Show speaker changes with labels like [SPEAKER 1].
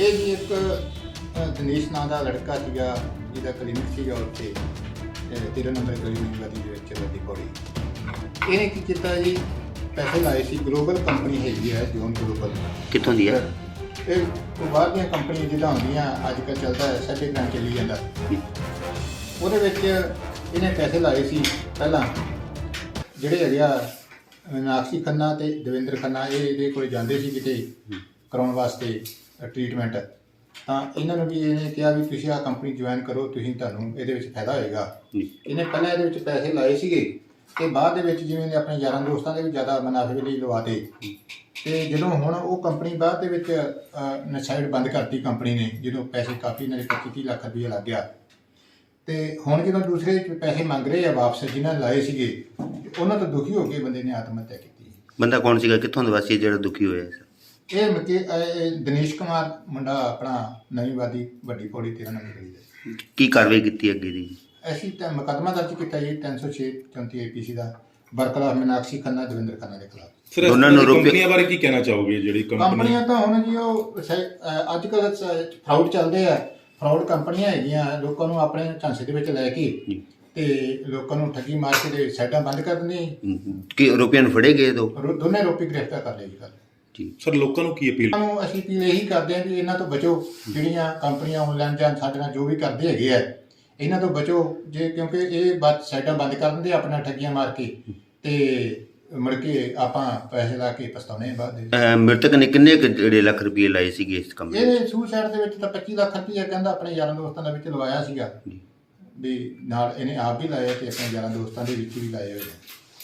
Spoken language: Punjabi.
[SPEAKER 1] ਇਹ ਜੀ ਇੱਕ ਅ, ਦਿਨੇਸ਼ ਨਾਂ ਦਾ ਲੜਕਾ ਸੀਗਾ ਜਿਹਦਾ ਕਲੀਨਿਕ ਸੀਗਾ ਉੱਥੇ 13 ਨੰਬਰ ਕਲੀਨਿਕ ਗਲੀ ਦੇ ਵਿੱਚ ਵੱਡੀ ਪੌੜੀ। ਇਹਨੇ ਕੀ ਕੀਤਾ ਜੀ? ਪੈਸੇ ਲਾਏ ਸੀ। ਗਲੋਬਲ ਕੰਪਨੀ ਹੈਗੀ ਹੈ ਜੋਨ ਗਲੋਬਲ।
[SPEAKER 2] ਕਿੱਥੋਂ ਦੀ ਹੈ
[SPEAKER 1] ਇਹ ਬਾਹਰ ਦੀਆਂ ਕੰਪਨੀਆਂ ਜਿੱਦਾਂ ਹੁੰਦੀਆਂ ਅੱਜ ਕੱਲ੍ਹ ਚੱਲਦਾ ਹੈ ਸੈਟੇ ਗ੍ਰਾਮ ਚੱਲੀ ਜਾਂਦਾ। ਉਹਦੇ ਵਿੱਚ ਇਹਨੇ ਪੈਸੇ ਲਾਏ ਸੀ ਪਹਿਲਾਂ। ਜਿਹੜੇ ਹੈਗੇ ਆ ਮੀਨਾਕਸ਼ੀ ਖੰਨਾ ਤੇ ਦਵਿੰਦਰ ਖੰਨਾ ਇਹ ਇਹਦੇ ਕੋਲ ਜਾਂਦੇ ਸੀ ਕਿਤੇ ਕਰਾਉਣ ਵਾਸਤੇ। ਟ੍ਰੀਟਮੈਂਟ ਤਾਂ ਇਹਨਾਂ ਨੂੰ ਵੀ ਇਹਨੇ ਕਿਹਾ ਵੀ ਤੁਸੀਂ ਆ ਕੰਪਨੀ ਜੁਆਇਨ ਕਰੋ ਤੁਸੀਂ ਤੁਹਾਨੂੰ ਇਹਦੇ ਵਿੱਚ ਫਾਇਦਾ ਹੋਏਗਾ। ਇਹਨੇ ਪਹਿਲਾਂ ਇਹਦੇ ਵਿੱਚ ਪੈਸੇ ਲਾਏ ਸੀਗੇ ਤੇ ਬਾਅਦ ਦੇ ਵਿੱਚ ਜਿਵੇਂ ਇਹਨੇ ਆਪਣੇ ਯਾਰਾਂ ਦੋਸਤਾਂ ਦੇ ਵੀ ਜ਼ਿਆਦਾ ਮੁਨਾਫੇ ਲਈ ਲਵਾਤੇ ਤੇ। ਜਦੋਂ ਹੁਣ ਉਹ ਕੰਪਨੀ ਬਾਅਦ ਦੇ ਵਿੱਚ ਨਸਾਈਡ ਬੰਦ ਕਰਤੀ ਕੰਪਨੀ ਨੇ ਜਦੋਂ ਪੈਸੇ ਕਾਫੀ ਇਹਨਾਂ ਦੇ 25 ਲੱਖ ਰੁਪਏ ਲੱਗ ਗਿਆ। ਤੇ ਹੁਣ ਜਦੋਂ ਦੂਸਰੇ ਪੈਸੇ ਮੰਗ ਰਹੇ ਆ ਵਾਪਸ ਜਿਨ੍ਹਾਂ ਨੇ ਲਾਏ ਸੀਗੇ ਉਹਨਾਂ ਤੋਂ ਦੁਖੀ ਹੋ ਕੇ ਬੰਦੇ ਨੇ ਆਤਮ ਹੱਤਿਆ ਕੀਤੀ।
[SPEAKER 2] ਬੰਦਾ ਕੌਣ ਸੀਗਾ? ਕਿੱਥੋਂ ਦਾ ਵਾਸੀ ਜਿਹੜਾ ਦੁਖੀ ਹੋਇਆ
[SPEAKER 1] ਇਹ ਮਕੇ ਇਹ ਦਿਨੇਸ਼ ਕੁਮਾਰ ਮੁੰਡਾ ਆਪਣਾ ਨਵੀਂ ਵਾਦੀ ਵੱਡੀ ਪੌੜੀ 13 ਨੰਬਰ ਗਲੀ ਦਾ
[SPEAKER 2] ਕੀ ਕਾਰਵਾਈ ਕੀਤੀ ਅੱਗੇ ਦੀ?
[SPEAKER 1] ਅਸੀਂ ਤਾਂ ਮੁਕੱਦਮਾ ਦਰਜ ਕੀਤਾ ਜੀ 306 34 APC ਦਾ ਬਰਕਲਾ ਮੀਨਾਕਸ਼ੀ ਖੰਨਾ ਦਵਿੰਦਰ ਖੰਨਾ ਦੇ ਖਿਲਾਫ।
[SPEAKER 2] ਦੋਨਾਂ ਨੂੰ ਰੋਕੇ-
[SPEAKER 3] ਕੰਪਨੀਆਂ ਬਾਰੇ ਕੀ ਕਹਿਣਾ ਚਾਹੋਗੇ ਜਿਹੜੀ ਕੰਪਨੀ
[SPEAKER 1] ਕੰਪਨੀਆਂ ਤਾਂ ਹੁਣ ਜੀ ਉਹ ਅੱਜ ਕੱਲ ਫਰਾਡ ਚੱਲਦੇ ਆ। ਫਰਾਡ ਕੰਪਨੀਆਂ ਹੈਗੀਆਂ ਲੋਕਾਂ ਨੂੰ ਆਪਣੇ ਝਾਂਸੇ ਦੇ ਵਿੱਚ ਲੈ ਕੇ। ਤੇ ਲੋਕਾਂ ਨੂੰ ਠੱਗੀ ਮਾਰ ਕੇ ਤੇ ਸਾਈਡਾਂ ਬੰਦ ਕਰ ਦਿੰਦੇ
[SPEAKER 2] ਹਮ, ਕੀ ਰੁਪਈਆਂ ਨੂੰ ਫੜੇ ਗਏ ਦੋ?
[SPEAKER 1] ਰੋ- ਦੋਨੇ ਰੋਪੀ ਗ੍ਰਿਫਤਾਰ ਕਰ ਲਏ ਜੀ ਕੱਲ੍ਹ।
[SPEAKER 2] ਜੀ।
[SPEAKER 3] ਸਰ ਲੋਕਾਂ ਨੂੰ ਕੀ ਅਪੀਲ?
[SPEAKER 1] ਨੂੰ ਅਸੀਂ ਅਪੀਲ ਇਹੀ ਕਰਦੇ ਹਾਂ ਵੀ ਇਹਨਾਂ ਤੋਂ ਬਚੋ। ਜਿਹੜੀਆਂ ਕੰਪਨੀਆਂ ਆਨਲਾਈਨ ਜਾਂ ਸਾਡੇ ਨਾਲ ਜੋ ਵੀ ਕਰਦੇ ਹੈਗੇ ਆ ਇਹਨਾਂ ਤੋਂ ਬਚੋ। ਜੇ ਕਿਉਂਕਿ ਇਹ ਬਾਤ ਸਾਈਡਾਂ ਬੰਦ ਕਰ ਦਿੰਦੇ ਆ ਆਪਣਾ ਠੱਗੀਆਂ ਮਾਰ ਕੇ। ਤੇ ਮੁੜ ਕੇ ਆਪਾਂ ਪੈਸੇ ਲਾ ਕੇ ਪਛਤਾਉਣੇ ਆ ਬਾਅਦ ਦੇ ਵਿੱਚ।
[SPEAKER 2] ਅਹ ਮ੍ਰਿਤਕ ਨੇ ਕਿੰਨੇ ਕੁ ਜਿਹੜੇ ਲੱਖ ਰੁਪਏ ਲਾਏ ਸੀਗੇ ਇਸ ਕੰਮ ਵਿੱਚ?
[SPEAKER 1] ਇਹ ਸੂਸਾਈਡ ਦੇ ਵਿੱਚ ਤਾਂ 25 ਲੱਖ ਰੁਪਏ ਕਹਿੰਦਾ ਆਪਣੇ ਯਾਰਾਂ ਦੋਸਤਾਂ ਦੇ ਵਿੱਚ ਲਵਾਇਆ ਸੀਗਾ। ਵੀ ਨਾਲ ਇਹਨੇ ਆਪ ਵੀ ਲਾਇਆ ਤੇ ਆਪਣੇ ਯਾਰਾਂ ਦੋਸਤਾਂ ਦੇ ਵਿੱਚ ਵੀ ਲਾਏ ਹੋਏ ਆ।